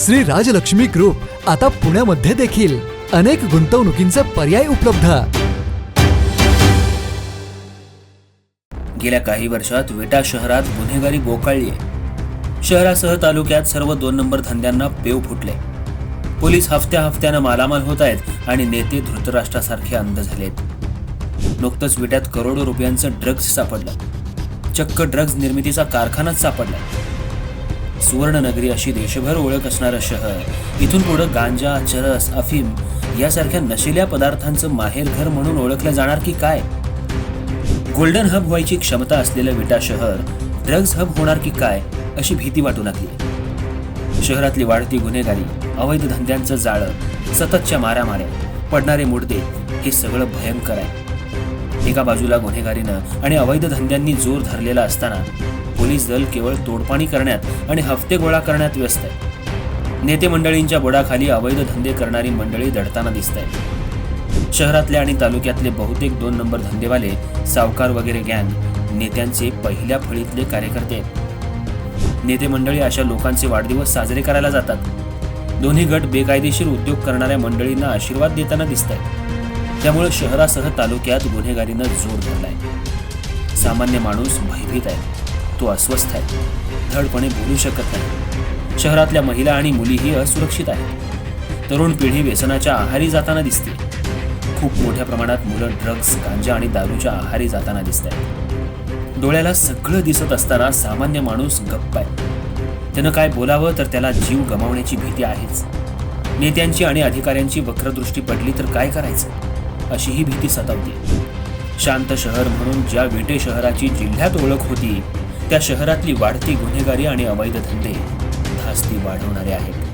Shri Rajlakshmi group आता पुण्यामध्ये देखील अनेक गुंतवणुकींचे पर्याय उपलब्ध. गेल्या काही वर्षात विटा शहरात गुन्हेगारी बोकाळली शहरासह तालुक्यात सर्व दोन नंबर धंद्यांना पेव फुटले. पोलीस हफ्त्या हफ्त्यानं मालामाल होत आहेत आणि नेते धृतराष्ट्रासारखे अंध झालेत नुकतंच विट्यात करोडो रुपयांचं ड्रग्ज सापडलं. चक्क ड्रग्ज निर्मितीचा कारखानाच सापडला. सुवर्णनगरी अशी देशभर ओळख असणारं शहर. इथून पुढं गांजा चरस अफीम यासारख्या नशिल्या पदार्थांचं माहेरघर म्हणून ओळखलं जाणार की काय? गोल्डन हब व्हायची क्षमता असलेलं विटा शहर ड्रग्ज हब होणार की काय अशी भीती वाटू लागली. शहरातली वाढती गुन्हेगारी अवैध धंद्यांचं जाळं सततच्या मारामाऱ्या पडणारे मुडदे हे सगळं भयंकर आहे. एका बाजूला गुन्हेगारीनं आणि अवैध धंद्यांनी जोर धरलेला असताना पोलीस दल केवळ तोडपाणी करण्यात आणि हफ्ते गोळा करण्यात व्यस्त आहे नेते मंडळींच्या बुडाखाली अवैध धंदे करणारी मंडळी दडताना दिसत आहेत शहरातले आणि तालुक्यातले बहुतेक दोन नंबर धंदेवाले सावकार वगैरे गँग नेत्यांचे पहिल्या फळीतले कार्यकर्ते आहेत. नेते मंडळी अशा लोकांचे वाढदिवस साजरे करायला जातात. दोन्ही गट बेकायदेशीर उद्योग करणाऱ्या मंडळींना आशीर्वाद देताना दिसत आहेत त्यामुळे शहरासह तालुक्यात गुन्हेगारीनं जोर धरलाय. सामान्य माणूस भयभीत आहे. तो अस्वस्थ आहे. धडपणे बोलू शकत नाही. शहरातल्या महिला आणि मुलीही असुरक्षित आहेत. तरुण पिढी व्यसनाच्या आहारी जाताना दिसते. खूप मोठ्या प्रमाणात मुलं ड्रग्ज गांजा आणि दारूच्या आहारी जाताना दिसत आहेत डोळ्याला सगळं दिसत असताना सामान्य माणूस गप्प आहे. त्यानं काय बोलावं तर त्याला जीव गमावण्याची भीती आहेच. नेत्यांची आणि अधिकाऱ्यांची वक्रदृष्टी पडली तर काय करायचं? अशी ही भीती सतावते शांत शहर म्हणून ज्या विटे शहराची जिल्ह्यात ओळख होती त्या शहरातली वाढती गुन्हेगारी आणि अवैध धंदे धास्ती वाढवणारे आहेत.